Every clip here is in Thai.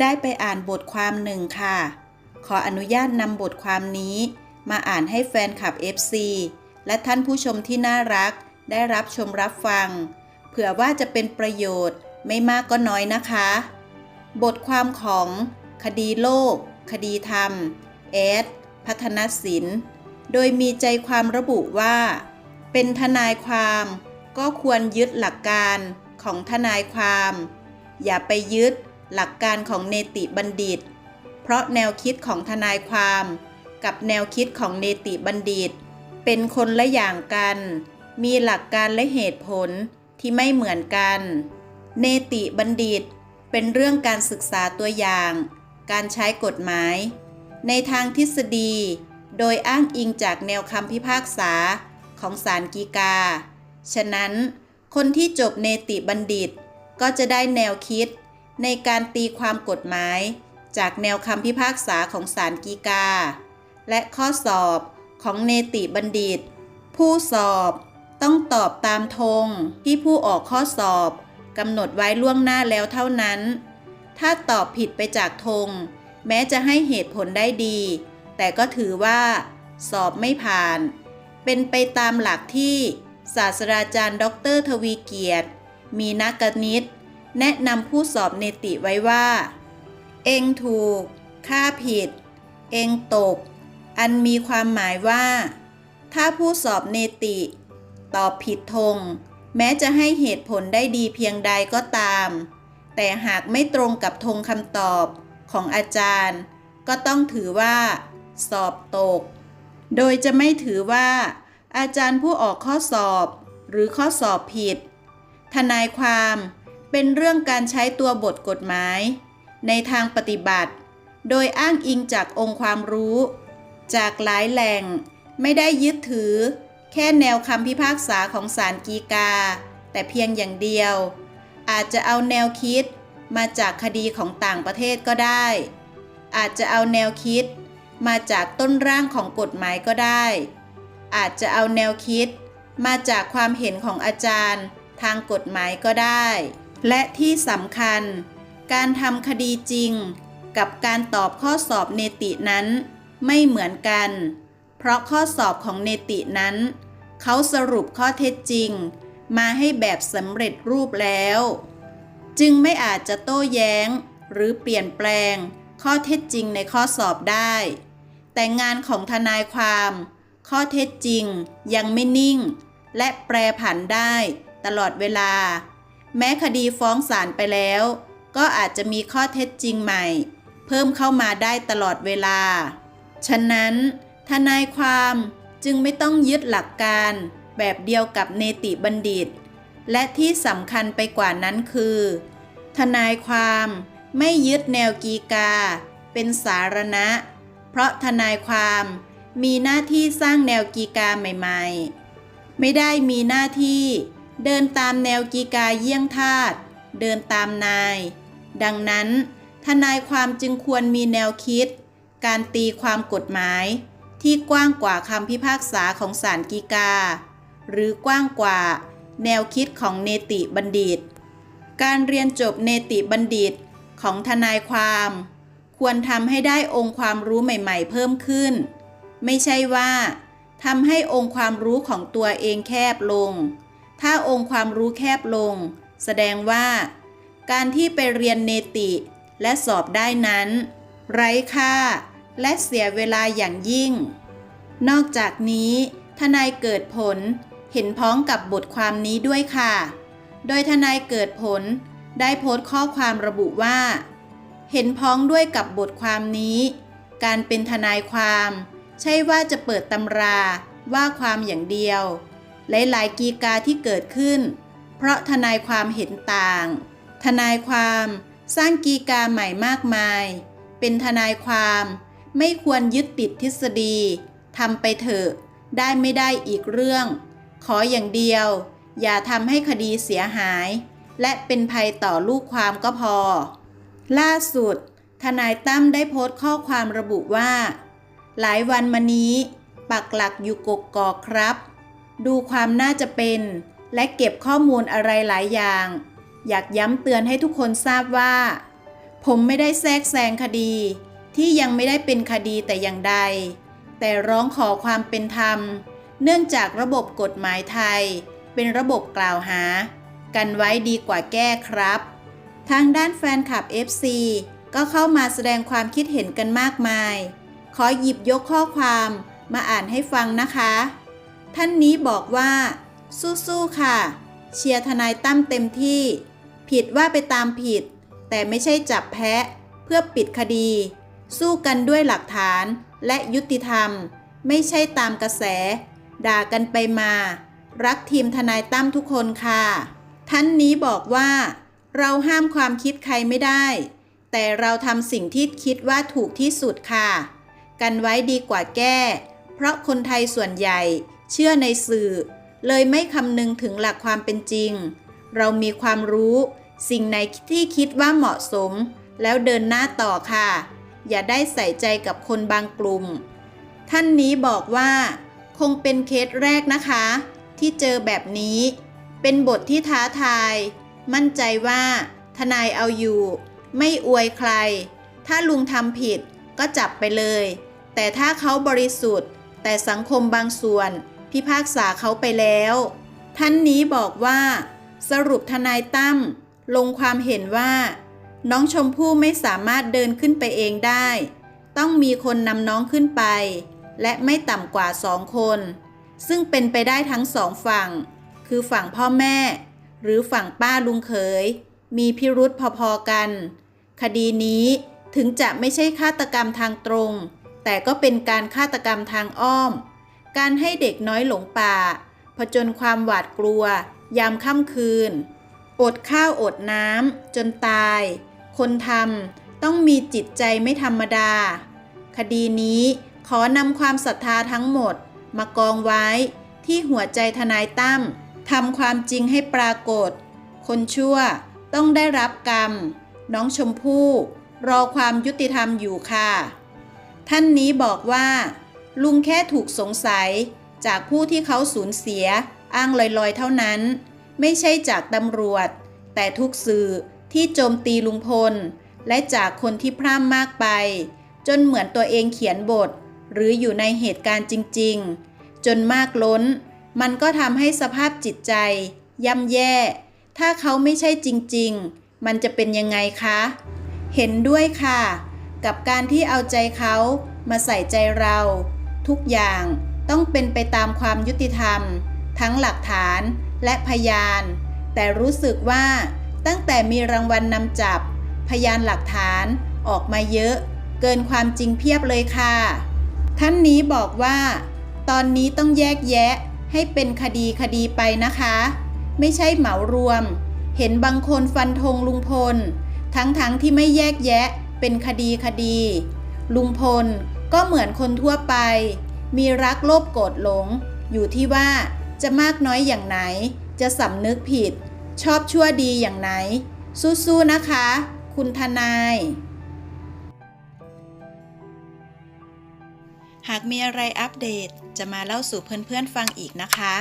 ได้ไปอ่านบทความหนึ่งค่ะ ขออนุญาตนำบทความนี้ มาอ่านให้แฟนคลับ FC และท่านผู้ชมที่น่ารัก ได้รับชมรับฟัง เผื่อว่าจะเป็นประโยชน์ไม่มากก็น้อยนะคะ บทความของ คดีโลก คดีธรรม แอด พัฒนศิลป์ โดยมีใจความระบุว่า เป็นทนายความ ก็ควรยึดหลักการของทนายความ อย่าไปยึด หลักการของเนติบัณฑิต เพราะแนวคิดของทนายความ กับแนวคิดของเนติบัณฑิต เป็นคนละอย่างกัน มีหลักการและเหตุผลที่ไม่เหมือนกัน เนติบัณฑิต เป็นเรื่องการศึกษาตัวอย่าง การใช้กฎหมาย ในทางทฤษฎี โดยอ้างอิงจากแนวคำพิพากษาของศาลฎีกา ฉะนั้น คนที่จบเนติบัณฑิตก็จะได้แนวคิด ในการตีความกฎหมาย จากแนวคำพิพากษาของศาลฎีกา และข้อสอบของเนติบัณฑิต ผู้สอบต้องตอบตามธงที่ผู้ออกข้อสอบกำหนดไว้ล่วงหน้าแล้วเท่านั้น ถ้าตอบผิดไปจากธง แม้จะให้เหตุผลได้ดี แต่ก็ถือว่า สอบไม่ผ่าน เป็นไปตามหลักที่ ศาสตราจารย์ ดร ทวีเกียรติ มีนักกณิต แนะนำผู้สอบเนติไว้ว่า เองถูก ค่าผิด เองตก อันมีความหมายว่า ถ้าผู้สอบเนติ ตอบผิดธงแม้จะให้เหตุผลได้ดีเพียงใดก็ตาม แต่หากไม่ตรงกับธงคำตอบของอาจารย์ ก็ต้องถือว่า สอบตก โดยจะไม่ถือว่า อาจารย์ผู้ออกข้อสอบ หรือข้อสอบผิด ทนายความ เป็นเรื่องการใช้ตัวบทกฎหมาย ในทางปฏิบัติ โดยอ้างอิงจากองค์ความรู้ จากหลายแหล่งไม่ได้ยึดถือ แค่แนวคำพิพากษาของศาลฎีกา แต่เพียงอย่างเดียว อาจจะเอาแนวคิดมาจากคดีของต่างประเทศก็ได้ อาจจะเอาแนวคิดมาจากต้นร่างของกฎหมายก็ได้ อาจจะเอาแนวคิดมาจากความเห็นของอาจารย์ทางกฎหมายก็ได้ และที่สำคัญ การทำคดีจริง กับการตอบข้อสอบเนตินั้น ไม่เหมือนกัน เพราะข้อสอบของเนตินั้น เขาสรุปข้อเท็จจริง มาให้แบบสำเร็จรูปแล้ว จึงไม่อาจจะโต้แย้ง หรือเปลี่ยนแปลง ข้อเท็จจริงในข้อสอบได้ แต่งานของทนายความ ข้อเท็จจริงยังไม่นิ่ง และแปรผันได้ ตลอดเวลา แม้คดีฟ้องศาลไปแล้ว ก็อาจจะมีข้อเท็จจริงใหม่ เพิ่มเข้ามาได้ตลอดเวลา ฉะนั้น ทนายความจึงไม่ต้องยึดหลักการแบบเดียวกับเนติบัณฑิต และที่สำคัญไปกว่านั้นคือ ทนายความไม่ยึดแนวกีกา เป็นสารณะ เพราะทนายความมีหน้าที่สร้างแนวกีกาใหม่ ๆ ไม่ได้มีหน้าที่ เดินตามแนวกีกาเยี่ยงทาสเดินตามนาย ดังนั้น ทนายความจึงควรมีแนวคิด การตีความกฎหมาย ที่กว้างกว่าคำพิพากษาของศาลกีกา หรือกว้างกว่า แนวคิดของเนติบัณฑิต การเรียนจบเนติบัณฑิตของทนายความ ควรทำให้ได้องค์ความรู้ใหม่ ๆ เพิ่มขึ้น ไม่ใช่ว่าทำให้องค์ความรู้ของตัวเองแคบลง ถ้าองค์ความรู้แคบลง แสดงว่า การที่ไปเรียนเนติและสอบได้นั้น ไร้ค่าและเสียเวลาอย่างยิ่ง นอกจากนี้ทนายเกิดผลเห็นพ้องกับบทความนี้ด้วยค่ะ โดยทนายเกิดผลได้โพสต์ข้อความระบุว่า เห็นพ้องด้วยกับบทความนี้ การเป็นทนายความ ใช่ว่าจะเปิดตำราว่าความอย่างเดียว หลาย ๆ กีกาที่เกิดขึ้น เพราะทนายความเห็นต่าง ทนายความสร้างกีกาใหม่มากมาย เป็นทนายความไม่ควรยึดติดทฤษฎีทำไปเถอะ ได้ไม่ได้อีกเรื่อง ขออย่างเดียว อย่าทำให้คดีเสียหาย และเป็นภัยต่อลูกความก็พอ ล่าสุด ทนายตั้มได้โพสต์ข้อความระบุว่า หลายวันมานี้ ปักหลักอยู่กกกอกครับ ดูความน่าจะเป็น และเก็บข้อมูลอะไรหลายอย่าง อยากย้ำเตือนให้ทุกคนทราบว่า ผมไม่ได้แทรกแซงคดี ที่ยังไม่ได้เป็นคดีแต่อย่างใด แต่ร้องขอความเป็นธรรม เนื่องจากระบบกฎหมายไทย เป็นระบบกล่าวหา กันไว้ดีกว่าแก้ครับ ทางด้านแฟนคลับ FC ก็เข้ามาแสดงความคิดเห็นกันมากมาย ขอหยิบยกข้อความมาอ่านให้ฟังนะคะ ท่านนี้บอกว่า สู้ๆค่ะ เชียร์ทนายตั้มเต็มที่ ผิดว่าไปตามผิด แต่ไม่ใช่จับแพะ เพื่อปิดคดี สู้กันด้วยหลักฐานและยุติธรรม ไม่ใช่ตามกระแส ด่ากันไปมา รักทีมทนายตั้มทุกคนค่ะ ท่านนี้บอกว่า เราห้ามความคิดใครไม่ได้ แต่เราทำสิ่งที่คิดว่าถูกที่สุดค่ะ กันไว้ดีกว่าแก้ เพราะคนไทยส่วนใหญ่ เชื่อในสื่อ เลยไม่คำนึงถึงหลักความเป็นจริง เรามีความรู้ สิ่งไหนที่คิดว่าเหมาะสม แล้วเดินหน้าต่อค่ะ อย่าได้ใส่ใจกับคนบางกลุ่ม ท่านนี้บอกว่า คงเป็นเคสแรกนะคะ ที่เจอแบบนี้ เป็นบทที่ท้าทาย มั่นใจว่า ทนายเอาอยู่ ไม่อวยใคร ถ้าลุงทำผิดก็จับไปเลย แต่ถ้าเขาบริสุทธิ์ แต่สังคมบางส่วน พิพากษาเขาไปแล้ว ท่านนี้บอกว่า สรุปทนายตั้มลงความเห็นว่า น้องชมพู่ไม่สามารถเดินขึ้นไปเองได้ ต้องมีคนนำน้องขึ้นไป และไม่ต่ำกว่าสองคน ซึ่งเป็นไปได้ทั้งสองฝั่ง คือฝั่งพ่อแม่ หรือฝั่งป้าลุงเขย มีพิรุษพอๆกัน คดีนี้ถึงจะไม่ใช่ฆาตกรรมทางตรง แต่ก็เป็นการฆาตกรรมทางอ้อม การให้เด็กน้อยหลงป่า ผจญความหวาดกลัว ยามค่ำคืน อดข้าวอดน้ำจนตาย คนทำต้องมีจิตใจไม่ธรรมดา คดีนี้ขอนำความศรัทธาทั้งหมด มากองไว้ที่หัวใจทนายตั้มทำความจริงให้ปรากฏ คนชั่วต้องได้รับกรรม น้องชมพู่ รอความยุติธรรมอยู่ค่ะ ท่านนี้บอกว่า ลุงแค่ถูกสงสัย จากผู้ที่เขาสูญเสีย อ้างลอยๆ เท่านั้น ไม่ใช่จากตำรวจ แต่ทุกสื่อที่โจมตีลุงพล และจากคนที่พร่ำมากไป จนเหมือนตัวเองเขียนบท หรืออยู่ในเหตุการณ์จริง ๆ จนมากล้น มันก็ทำให้สภาพจิตใจ ย่ำแย่ ถ้าเขาไม่ใช่จริง ๆ มันจะเป็นยังไงคะ เห็นด้วยค่ะ กับการที่เอาใจเขามาใส่ใจเรา ทุกอย่างต้องเป็นไปตามความยุติธรรม ทั้งหลักฐานและพยาน แต่รู้สึกว่าตั้งแต่มีรางวัลนนำจับ พยานหลักฐานออกมาเยอะ เกินความจริงเพียบเลยค่ะ ท่านนี้บอกว่า ตอนนี้ต้องแยกแยะให้เป็นคดีคดีไปนะคะ ไม่ใช่เหมารวม เห็นบางคนฟันธงลุงพล ทั้งๆทที่ไม่แยกแยะเป็นคดีคดี ลุงพล ก็เหมือนคนทั่วไป มีรักโลภโกรธหลง อยู่ที่ว่าจะมากน้อยอย่างไหน จะสำนึกผิด ชอบชั่วดีอย่างไหน สู้ๆนะคะ คุณทนาย หากมีอะไรอัปเดตจะมาเล่าสู่เพื่อนๆฟังอีกนะคะ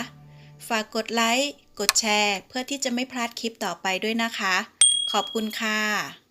ฝากกดไลค์ กดแชร์ เพื่อที่จะไม่พลาดคลิปต่อไปด้วยนะคะ ขอบคุณค่ะ